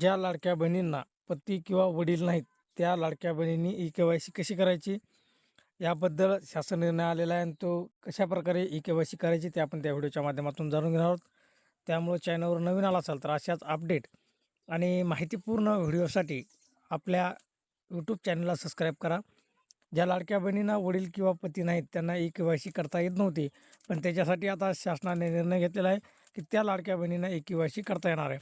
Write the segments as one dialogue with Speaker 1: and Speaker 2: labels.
Speaker 1: ज्या लाडक्या बहिणींना पती किंवा वडील नाहीत त्या लाडक्या बहिणींनी ई के वाय सी कशी करायची? याबद्दल शासन निर्णय आलेला आहे आणि तो कशाप्रकारे ई के वाय सी करायची ते आपण त्या व्हिडिओच्या माध्यमातून जाणून घेणार आहोत. त्यामुळं चॅनलवर नवीन आला असाल तर अशाच अपडेट आणि माहितीपूर्ण व्हिडिओसाठी आपल्या यूट्यूब चॅनलला सबस्क्राईब करा. ज्या लाडक्या बहिणींना वडील किंवा पती नाहीत त्यांना ई के वाय सी करता येत नव्हती पण त्याच्यासाठी आता शासनाने निर्णय घेतलेला आहे की त्या लाडक्या बहिणींना ई के वाय सी करता येणार आहे.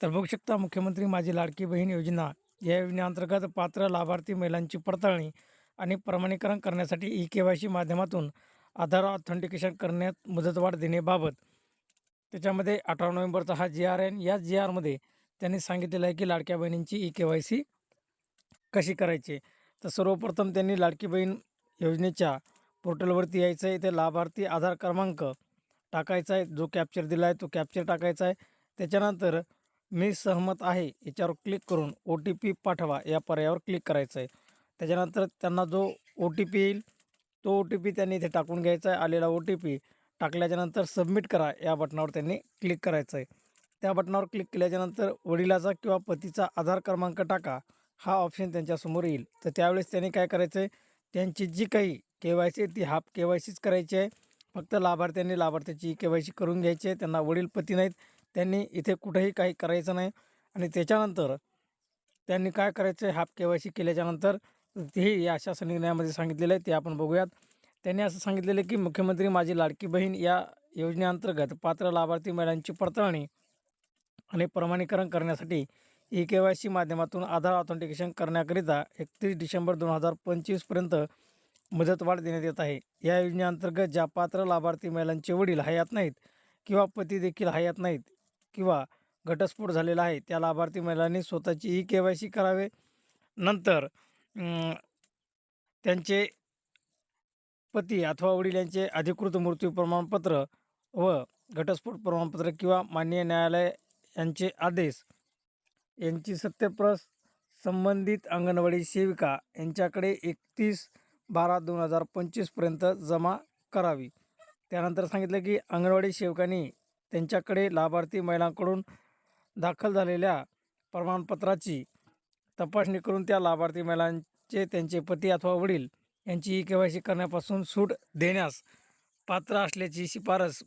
Speaker 1: तर बघू शकता मुख्यमंत्री माझी लाडकी बहीण योजना या योजनेअंतर्गत पात्र लाभार्थी महिलांची पडताळणी आणि प्रमाणीकरण करण्यासाठी ई के वाय सी माध्यमातून आधार ऑथेंटिकेशन करण्यात मुदतवाढ देण्याबाबत त्याच्यामध्ये अठरा नोव्हेंबरचा हा जी आर एन या जी आरमध्ये त्यांनी सांगितलेलं आहे की लाडक्या बहिणींची ई के वाय सी कशी करायची? तर सर्वप्रथम त्यांनी लाडकी बहीण योजनेच्या पोर्टलवरती यायचं आहे. ते लाभार्थी आधार क्रमांक टाकायचा आहे. जो कॅप्चर दिला आहे तो कॅप्चर टाकायचा आहे. त्याच्यानंतर मी सहमत आहे. याच्यावर क्लिक करून ओ टी पी पाठवा. या पर्यायावर क्लिक करायचं आहे त्याच्यानंतर त्यांना जो ओ टी पी येईल तो ओ टी पी त्यांनी इथे टाकून घ्यायचा आहे आलेला ओ टी पी टाकल्याच्यानंतर सबमिट करा. या बटनावर त्यांनी क्लिक करायचं आहे त्या बटनावर क्लिक केल्याच्यानंतर वडिलाचा किंवा पतीचा आधार क्रमांक टाका. हा ऑप्शन त्यांच्यासमोर येईल. तर त्यावेळेस त्यांनी काय करायचं आहे त्यांची जी काही के वाय सी ती हाफ के वाय सीच करायची आहे. फक्त लाभार्थ्यांनी लाभार्थ्याची के वाय सी करून घ्यायची आहे. त्यांना वडील पती नाहीत. त्यांनी इथे कुठेही काही करायचं नाही. आणि त्याच्यानंतर त्यांनी काय करायचं आहे हाफ के वाय सी केल्याच्यानंतर तेही या शासन निर्णयामध्ये सांगितलेलं आहे ते आपण बघूयात. त्यांनी असं सांगितलेलं आहे की मुख्यमंत्री माझी लाडकी बहीण या योजनेअंतर्गत पात्र लाभार्थी महिलांची पडताळणी आणि प्रमाणीकरण करण्यासाठी ई के वाय सी माध्यमातून आधार ऑथेंटिकेशन करण्याकरिता एकतीस डिसेंबर दोन हजार पंचवीसपर्यंत मुदतवाढ देण्यात येत आहे. या योजनेअंतर्गत ज्या पात्र लाभार्थी महिलांचे वडील हयात नाहीत किंवा पती देखील हयात नाहीत किंवा घटस्फोट झालेला आहे त्या लाभार्थी महिलांनी स्वतःची ई के वाय सी करावे. नंतर त्यांचे पती अथवा वडील यांचे अधिकृत मृत्यू प्रमाणपत्र व घटस्फोट प्रमाणपत्र किंवा मान्य न्यायालय यांचे आदेश यांची सत्यप्रस संबंधित अंगणवाडी सेविका यांच्याकडे एकतीस बारा दोन हजार पंचवीसपर्यंत जमा करावी. त्यानंतर सांगितलं की अंगणवाडी सेवकांनी त्यांच्याकडे लाभार्थी महिलांकडून दाखल झालेल्या प्रमाणपत्राची तपासणी करून त्या लाभार्थी महिलांचे त्यांचे पती अथवा वडील यांची ई के वाय सी करण्यापासून सूट देण्यास पात्र असल्याची शिफारस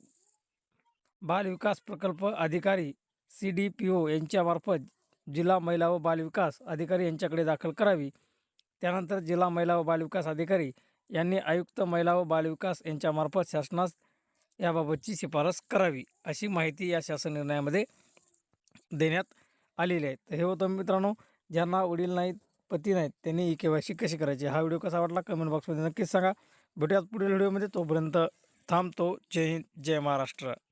Speaker 1: बालविकास प्रकल्प अधिकारी सी डी पी ओ यांच्यामार्फत जिल्हा महिला व बालविकास अधिकारी यांच्याकडे दाखल करावी. त्यानंतर जिल्हा महिला व बालविकास अधिकारी यांनी आयुक्त महिला व बालविकास यांच्यामार्फत शासनास याबाबतची शिफारस करावी अशी माहिती या शासन निर्णयामध्ये देण्यात आलेली आहे. तर हे होतं मित्रांनो ज्यांना वडील नाहीत पती नाहीत त्यांनी ई के वाय सी कशी करायची? हा व्हिडिओ कसा वाटला? कमेंट बॉक्समध्ये नक्कीच सांगा. भेटूयात पुढील व्हिडिओमध्ये. तोपर्यंत थांबतो. जय हिंद जय महाराष्ट्र.